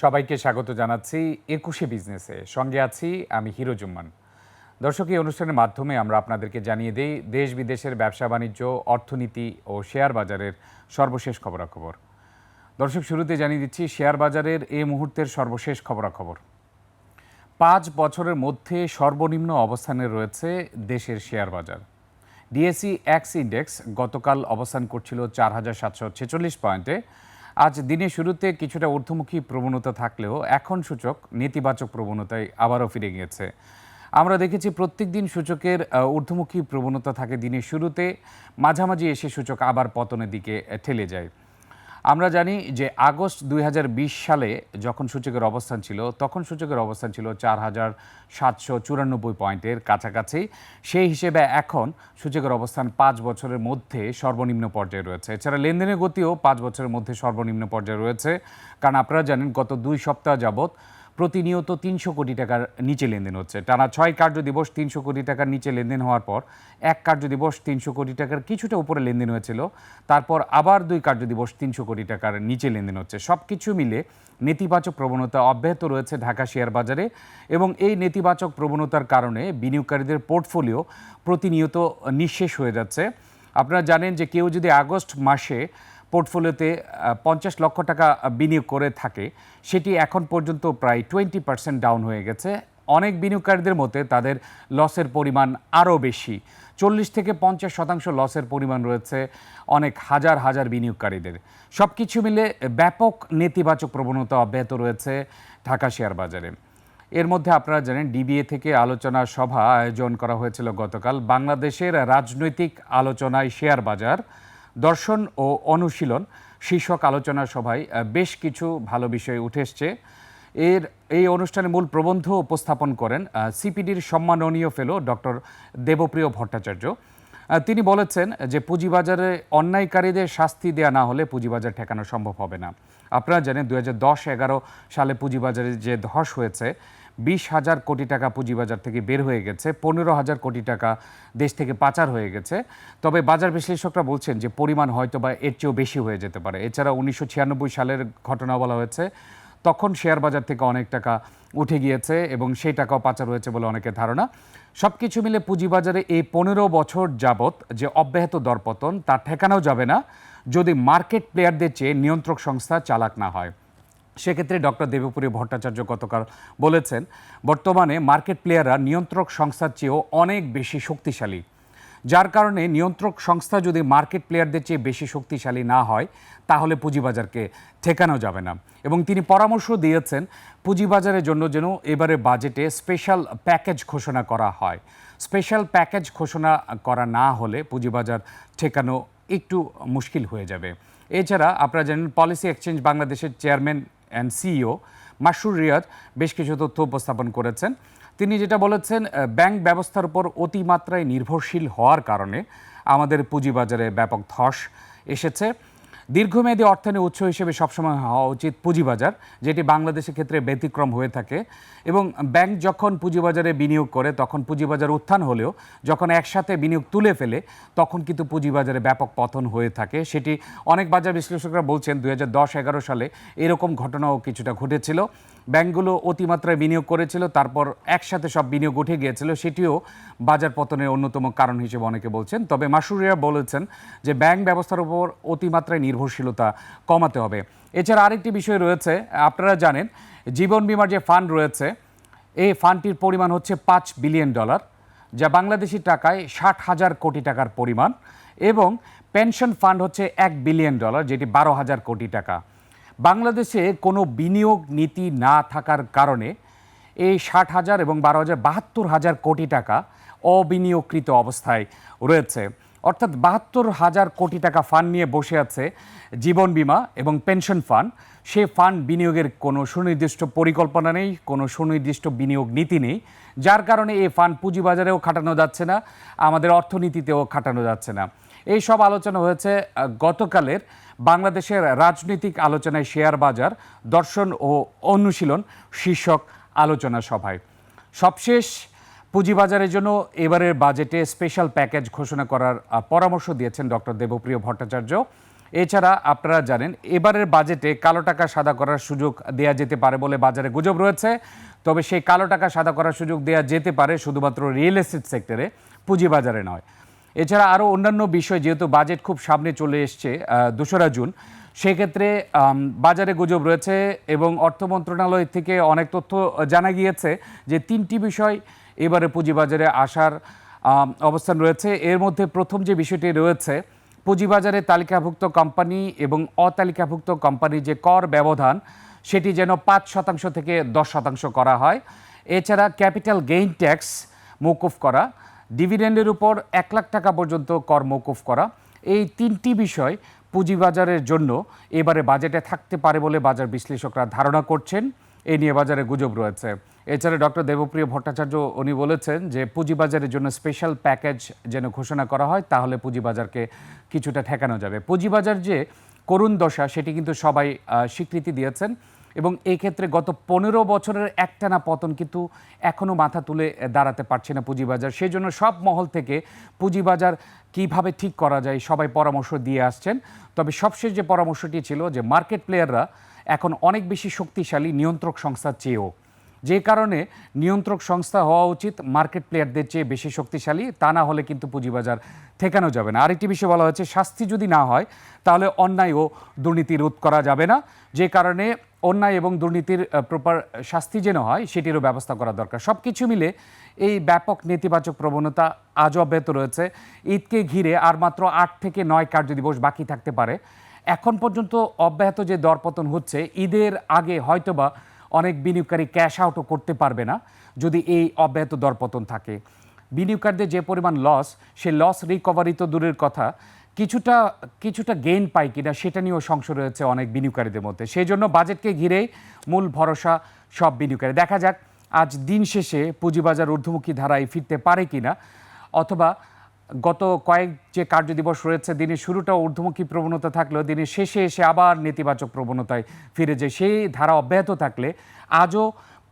সবাইকে স্বাগত জানাচ্ছি একুশে বিজনেসে। সঙ্গে আছি আমি হিরো জুম্মান। দর্শক, এই অনুষ্ঠানের মাধ্যমে আমরা আপনাদেরকে জানিয়ে দিই, দেশ বিদেশের ব্যবসা বাণিজ্য, অর্থনীতি ও শেয়ার বাজারের সর্বশেষ খবরাখবর। দর্শক, শুরুতে জানিয়ে দিচ্ছি, শেয়ার বাজারের এই মুহূর্তের সর্বশেষ খবরাখবর। পাঁচ বছরের মধ্যে সর্বনিম্ন অবস্থানে রয়েছে দেশের শেয়ার বাজার। ডিএসই এক্স ইন্ডেক্স গতকাল অবস্থান করছিল চার হাজার সাতশো ছেচল্লিশ পয়েন্টে। আজ দিনের শুরুতে কিছুটা ঊর্ধ্বমুখী প্রবণতা থাকলেও এখন সূচক নেতিবাচক প্রবণতায় আবারও ফিরে গিয়েছে। আমরা দেখেছি প্রত্যেক দিন সূচকের ঊর্ধ্বমুখী প্রবণতা থাকে দিনের শুরুতে। মাঝামাঝি এসে সূচক আবার পতনের দিকে ঠেলে যায়। আমরা জানি যে আগস্ট দুই হাজার বিশ সালে যখন সূচকের অবস্থান ছিল, তখন সূচকের অবস্থান ছিল চার হাজার সাতশো চুরানব্বই পয়েন্টের কাছাকাছি। সেই হিসেবে এখন সূচকের অবস্থান পাঁচ বছরের মধ্যে সর্বনিম্ন পর্যায়ে রয়েছে। এছাড়া লেনদেনের গতিও পাঁচ বছরের মধ্যে সর্বনিম্ন পর্যায়ে রয়েছে। কারণ আপনারা জানেন, গত দুই সপ্তাহ যাবৎ প্রতিনিয়ত তিনশো কোটি টাকার নিচে লেনদেন হচ্ছে। টানা ছয় কার্য দিবস তিনশো কোটি টাকার নিচে লেনদেন হওয়ার পর এক কার্য দিবস তিনশো কোটি টাকার কিছুটা উপরে লেনদেন হয়েছিল। তারপর আবার দুই কার্য দিবস তিনশো কোটি টাকার নিচে লেনদেন হচ্ছে। সব কিছু মিলে নেতিবাচক প্রবণতা অব্যাহত রয়েছে ঢাকা শেয়ার বাজারে এবং এই নেতিবাচক প্রবণতার কারণে বিনিয়োগকারীদের পোর্টফোলিও প্রতিনিয়ত নিঃশেষ হয়ে যাচ্ছে। আপনারা জানেন যে কেউ যদি আগস্ট মাসে পোর্টফোলিওতে পঞ্চাশ লক্ষ টাকা বিনিয়োগ করে থাকে। সেটি এখন পর্যন্ত প্রায় টোয়েন্টি পার্সেন্ট ডাউন হয়ে গেছে। অনেক বিনিয়োগকারীদের মতে তাদের লসের পরিমাণ আরও বেশি। চল্লিশ থেকে পঞ্চাশ শতাংশ লসের পরিমাণ রয়েছে অনেক হাজার হাজার বিনিয়োগকারীদের। সব কিছু মিলে ব্যাপক নেতিবাচক প্রবণতা অব্যাহত রয়েছে ঢাকা শেয়ার বাজারে। এর মধ্যে আপনারা জানেন, ডিবিএ থেকে আলোচনা সভা আয়োজন করা হয়েছিল গতকাল। বাংলাদেশের রাজনৈতিক আলোচনায় শেয়ার বাজার দর্শন ও অনুশীলন শীর্ষক আলোচনা সভায় বেশ কিছু ভালো বিষয় উঠে এসছে। এর, এই অনুষ্ঠানে মূল প্রবন্ধ উপস্থাপন করেন সিপিডির সম্মাননীয় ফেলো ডক্টর দেবপ্রিয় ভট্টাচার্য। তিনি বলেছেন যে পুঁজিবাজারে অন্যায়কারীদের শাস্তি দেওয়া না হলে পুঁজিবাজার ঠেকানো সম্ভব হবে না। আপনারা জানেন দু হাজার দশ এগারো সালে পুঁজিবাজারে যে ধস হয়েছে বিশ হাজার কোটি টাকা পুঁজিবাজার থেকে বের হয়ে গেছে, পনেরো হাজার কোটি টাকা দেশ থেকে পাচার হয়ে গেছে। তবে বাজার বিশ্লেষকরা বলছেন যে পরিমাণ হয়তো বা এর চেয়েও বেশি হয়ে যেতে পারে। এছাড়া উনিশশো ছিয়ানব্বই সালের ঘটনা বলা হয়েছে, তখন শেয়ার বাজার থেকে অনেক টাকা উঠে গিয়েছে এবং সেই টাকাও পাচার হয়েছে বলে অনেকের ধারণা। সব কিছু মিলে পুঁজিবাজারে এই পনেরো বছর যাবৎ যে অব্যাহত দরপতন, তা ঠেকানো যাবে না যদি মার্কেট প্লেয়ারদের চেয়ে নিয়ন্ত্রক সংস্থা চালাক না হয়। সেক্ষেত্রে ডক্টর দেবপুরী ভট্টাচার্য গতকাল বলেছেন, বর্তমানে মার্কেট প্লেয়াররা নিয়ন্ত্রক সংস্থার চেয়েও অনেক বেশি শক্তিশালী। যার কারণে নিয়ন্ত্রক সংস্থা যদি মার্কেট প্লেয়ারদের চেয়ে বেশি শক্তিশালী না হয়, তাহলে পুঁজিবাজারকে ঠেকানো যাবে না। এবং তিনি পরামর্শ দিয়েছেন, পুঁজিবাজারের জন্য যেন এবারে বাজেটে স্পেশাল প্যাকেজ ঘোষণা করা হয়। স্পেশাল প্যাকেজ ঘোষণা করা না হলে পুঁজিবাজার ঠেকানো একটু মুশকিল হয়ে যাবে। এছাড়া আপনারা জানেন, পলিসি এক্সচেঞ্জ বাংলাদেশের chairman and CEO Masrur Riyad বেশ কিছু তথ্য উপস্থাপন করেছেন। তিনি যেটা বলেছেন ব্যাংক ব্যবস্থার উপর অতিমাত্রায় নির্ভরশীল হওয়ার কারণে আমাদের পুঁজিবাজারে ব্যাপক ধস এসেছে। দীর্ঘমেয়াদী অর্থায়নের উৎস হিসেবে সবসময় হওয়া উচিত পুঁজিবাজার, যেটি বাংলাদেশের ক্ষেত্রে ব্যতিক্রম হয়ে থাকে। এবং ব্যাংক যখন পুঁজিবাজারে বিনিয়োগ করে, তখন পুঁজিবাজার উত্থান হলেও যখন একসাথে বিনিয়োগ তুলে ফেলে, তখন কিন্তু পুঁজিবাজারে ব্যাপক পতন হয়ে থাকে। সেটি অনেক বাজার বিশ্লেষকরা বলছেন দু হাজার দশ এগারো সালে এরকম ঘটনাও কিছুটা ঘটেছিল। ব্যাংকগুলো অতিমাত্রায় বিনিয়োগ করেছিল, তারপর একসাথে সব বিনিয়োগ উঠে গিয়েছিল, সেটিও বাজার পতনের অন্যতম কারণ হিসেবে অনেকে বলছেন। তবে মাসুরিয়া বলেছেন যে ব্যাংক ব্যবস্থার উপর অতিমাত্রায় নির্ভরশীলতা কমাতে হবে। এছাড়া আরেকটি বিষয় রয়েছে, আপনারা জানেন, জীবন বিমার যে ফান্ড রয়েছে, এই ফান্ডটির পরিমাণ হচ্ছে পাঁচ বিলিয়ন ডলার, যা বাংলাদেশি টাকায় ষাট হাজার কোটি টাকার পরিমাণ এবং পেনশন ফান্ড হচ্ছে এক বিলিয়ন ডলার, যেটি বারো হাজার কোটি টাকা। বাংলাদেশে কোনো বিনিয়োগ নীতি না থাকার কারণে এই ষাট হাজার এবং বারো হাজার, বাহাত্তর হাজার কোটি টাকা অবিনিয়োগকৃত অবস্থায় রয়েছে। অর্থাৎ বাহাত্তর হাজার কোটি টাকা ফান্ড নিয়ে বসে আছে জীবন বীমা এবং পেনশন ফান্ড। সে ফান্ড বিনিয়োগের কোনো সুনির্দিষ্ট পরিকল্পনা নেই, কোনো সুনির্দিষ্ট বিনিয়োগ নীতি নেই। যার কারণে এই ফান্ড পুঁজিবাজারেও খাটানো যাচ্ছে না, আমাদের অর্থনীতিতেও খাটানো যাচ্ছে না। এই সব আলোচনা হয়েছে গতকালের বাংলাদেশের রাজনৈতিক আলোচনায় শেয়ার বাজার, দর্শন ও অনুশীলন, শীর্ষক আলোচনা সভায়। সবশেষ পুঁজিবাজারের জন্য এবারের বাজেটে স্পেশাল প্যাকেজ ঘোষণা করার পরামর্শ দিয়েছেন ডক্টর দেবপ্রিয় ভট্টাচার্য। এছাড়া আপনারা জানেন, এবারের বাজেটে কালো টাকা সাদা করার সুযোগ দেয়া যেতে পারে বলে বাজারে গুজব রয়েছে। তবে সেই কালো টাকা সাদা করার সুযোগ দেয়া যেতে পারে শুধুমাত্র রিয়েল এস্টেট সেক্টরে, পুঁজিবাজারে নয়। এছাড়া আরও অন্যান্য বিষয়, যেহেতু বাজেট খুব সামনে চলে এসছে দোসরা জুন, সেক্ষেত্রে বাজারে গুজব রয়েছে এবং অর্থ মন্ত্রণালয় থেকে অনেক তথ্য জানা গিয়েছে যে তিনটি বিষয় এবারে পুঁজিবাজারে আসার অবস্থান রয়েছে। এর মধ্যে প্রথম যে বিষয়টি রয়েছে, পুঁজিবাজারে তালিকাভুক্ত কোম্পানি এবং অতালিকাভুক্ত কোম্পানির যে কর ব্যবধান, সেটি যেন পাঁচ শতাংশ থেকে দশ শতাংশ করা হয়। এছাড়া ক্যাপিটাল গেইন ট্যাক্স মৌকুফ করা ডিভিডেন্ডের উপর এক লাখ টাকা পর্যন্ত কর মৌকুফ করা। এই তিনটি বিষয় পুঁজিবাজারের জন্য এবারে বাজেটে থাকতে পারে বলে বাজার বিশ্লেষকরা ধারণা করছেন। এ নিয়ে বাজারে গুজব রয়েছে। এছাড়া ডক্টর দেবপ্রিয় ভট্টাচার্য উনি বলেছেন যে, পুঁজিবাজারের জন্য স্পেশাল প্যাকেজ যেন ঘোষণা করা হয়, তাহলে পুঁজিবাজারকে কিছুটা ঠেকানো যাবে। পুঁজিবাজার যে করুণ দশা, সেটি কিন্তু সবাই স্বীকৃতি দিয়েছেন। এবং এই ক্ষেত্রে গত পনেরো বছরের একটানা পতন কিন্তু এখনও মাথা তুলে দাঁড়াতে পারছে না পুঁজিবাজার। সেই জন্য সব মহল থেকে পুঁজিবাজার কীভাবে ঠিক করা যায় সবাই পরামর্শ দিয়ে আসছেন। তবে সবশেষ যে পরামর্শটি ছিল যে মার্কেট প্লেয়াররা এখন অনেক বেশি শক্তিশালী নিয়ন্ত্রক সংস্থার চেয়েও। যে কারণে নিয়ন্ত্রক সংস্থা হওয়া উচিত, মার্কেট প্লেয়ারদের চেয়ে বেশি শক্তিশালী, তা না হলে কিন্তু পুঁজিবাজার ঠেকানো যাবে না। আরেকটি বিষয় বলা হয়েছে, শাস্তি যদি না হয়, তাহলে অন্যায় ও দুর্নীতি রোধ করা যাবে না। যে কারণে অন্যায় এবং দুর্নীতির প্রপার শাস্তি যেন হয়, সেটিরও ব্যবস্থা করা দরকার। সব কিছু মিলে এই ব্যাপক নেতিবাচক প্রবণতা আজও অব্যাহত রয়েছে। ঈদকে ঘিরে আর মাত্র আট থেকে নয় কার্যদিবস বাকি থাকতে পারে। এখন পর্যন্ত অব্যাহত যে দরপতন হচ্ছে, ঈদের আগে হয়তোবা অনেক বিনিয়োগকারী ক্যাশ আউটও করতে পারবে না, যদি এই অব্যাহত দরপতন থাকে। বিনিয়োগকারীদের যে পরিমাণ লস, সে লস রিকভারি তো দূরের কথা কিছুটা কিছুটা গেইন পায় কিনা সেটা নিয়েও সংশয় রয়েছে অনেক বিনিয়োগকারীদের মধ্যে। সেই জন্য বাজেটকে ঘিরেই মূল ভরসা সব বিনিয়োগকারী। দেখা যাক আজ দিন শেষে পুঁজিবাজার ঊর্ধ্বমুখী ধারায় ফিরতে পারে কিনা, অথবা গত কয়েক যে কার্যদিবস রয়েছে, দিনের শুরুটা ঊর্ধ্বমুখী প্রবণতা থাকলেও দিনের শেষে এসে আবার নেতিবাচক প্রবণতায় ফিরে যায়। সেই ধারা অব্যাহত থাকলে আজও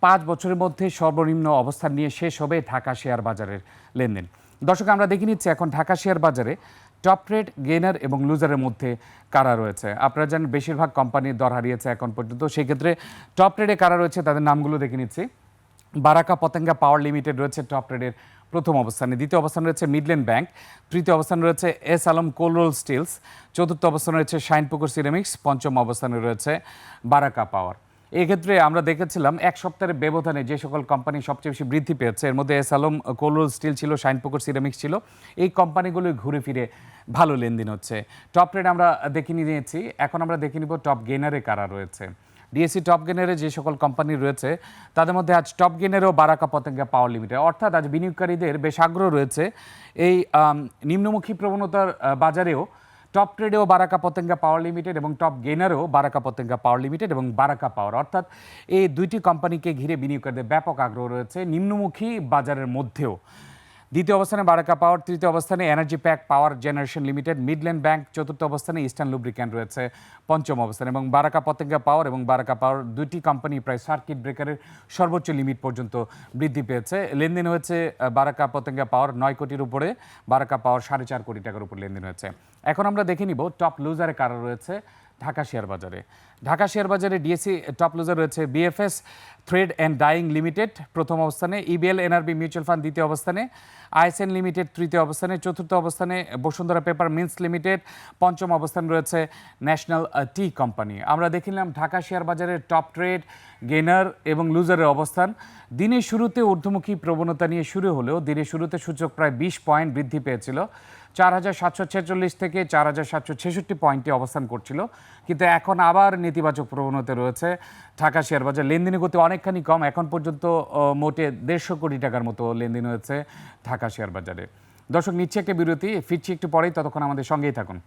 পাঁচ বছরের মধ্যে সর্বনিম্ন অবস্থান নিয়ে শেষ হবে ঢাকা শেয়ার বাজারের লেনদেন। দর্শক, আমরা দেখে নিচ্ছি এখন ঢাকা শেয়ার বাজারে টপ রেট গেনার এবং লুজারের মধ্যে কারা রয়েছে? আপনারা জানেন বেশিরভাগ কোম্পানির দর হারিয়েছে এখন পর্যন্ত। সেক্ষেত্রে টপ রেটে কারা রয়েছে তাদের নামগুলো দেখে নিচ্ছি। বারাকা পতেঙ্গা পাওয়ার লিমিটেড রয়েছে টপ রেডের প্রথম অবস্থানে। দ্বিতীয় অবস্থান রয়েছে মিডল্যান্ড ব্যাংক। তৃতীয় অবস্থান রয়েছে এস আলম কোলরোল স্টিলস। চতুর্থ অবস্থানে রয়েছে শাইনপুকুর সিরামিক্স। পঞ্চম অবস্থানে রয়েছে বারাকা পাওয়ার। এক্ষেত্রে আমরা দেখেছিলাম এক সপ্তাহের ব্যবধানে যে সকল কোম্পানি সবচেয়ে বেশি বৃদ্ধি পেয়েছে, এর মধ্যে এস আলম কোলরোল স্টিল ছিল শাইনপুকুর সিরামিক্স ছিল, এই কোম্পানিগুলোই ঘুরে ফিরে ভালো লেনদেন হচ্ছে। টপ রেড আমরা দেখে নিয়েছি, এখন আমরা দেখে নিব টপ গেনারে কারা রয়েছে। ডিএসসি টপ গেনারে যে সকল কোম্পানি রয়েছে, তাদের মধ্যে আজ টপ গেনারেও বারাকা পতেঙ্গা পাওয়ার লিমিটেড অর্থাৎ আজ বিনিয়োগকারীদের বেশ আগ্রহ রয়েছে এই নিম্নমুখী প্রবণতার বাজারেও টপ ট্রেডেও বারাকা পতেঙ্গা পাওয়ার লিমিটেড এবং টপ গেনারেও বারাকা পতেঙ্গা পাওয়ার লিমিটেড এবং বারাকা পাওয়ার অর্থাৎ এই দুইটি কোম্পানিকে ঘিরে বিনিয়োগকারীদের ব্যাপক আগ্রহ রয়েছে নিম্নমুখী বাজারের মধ্যেও। দ্বিতীয় অবস্থানে বারাকা পাওয়ার, তৃতীয় অবস্থানে energy pack power generation limited, Midland bank, চতুর্থ অবস্থানে ইস্টার্ন লুব্রিক্যান্ট রয়েছে, পঞ্চম অবস্থানে। এবং বারাকা পতেঙ্গা পাওয়ার এবং বারাকা পাওয়ার দুটি কোম্পানি প্রায় সার্কিট ব্রেকারের সর্বোচ্চ লিমিট পর্যন্ত বৃদ্ধি পেয়েছে। লেনদেন হয়েছে বারাকা পতেঙ্গা পাওয়ার নয় কোটির উপরে, বারাকা পাওয়ার সাড়ে চার কোটি টাকার উপর লেনদেন হয়েছে। এখন আমরা দেখে নিব টপ লুজারে কারা রয়েছে ঢাকা শেয়ার বাজারে। ঢাকা শেয়ার বাজারে ডিএসসি টপ লুজার রয়েছে BFS thread and dyeing limited প্রথম অবস্থানে ইবিএল এনআরবি মিউচুয়াল ফান্ড দ্বিতীয় অবস্থানে আইএসএন লিমিটেড তৃতীয় অবস্থানে, চতুর্থ অবস্থানে, বসুন্ধরা পেপার মিন্স লিমিটেড পঞ্চম অবস্থান রয়েছে ন্যাশনাল টি কোম্পানি। আমরা দেখে নিলাম ঢাকা শেয়ার বাজারের টপ ট্রেড গেনার এবং লুজারের অবস্থান। দিনের শুরুতে ঊর্ধ্বমুখী প্রবণতা নিয়ে শুরু হলেও দিনের শুরুতে সূচক প্রায় বিশ পয়েন্ট বৃদ্ধি পেয়েছিল। চার হাজার সাতশো ছেচল্লিশ থেকে চার হাজার সাতশো ছেষট্টি পয়েন্টে অবস্থান করছিল। কিন্তু এখন আবার নেতিবাচক প্রবণতা রয়েছে। ঢাকা শেয়ার বাজার লেনদেনের গতি অনেকখানি কম। এখন পর্যন্ত মোটে দেড়শো কোটি টাকার মতো লেনদেন হয়েছে ঢাকা শেয়ার বাজারে। দর্শক, নিচ্ছে একটা বিরতি। ফিরছি একটু পরেই। ততক্ষণ আমাদের সঙ্গেই থাকুন।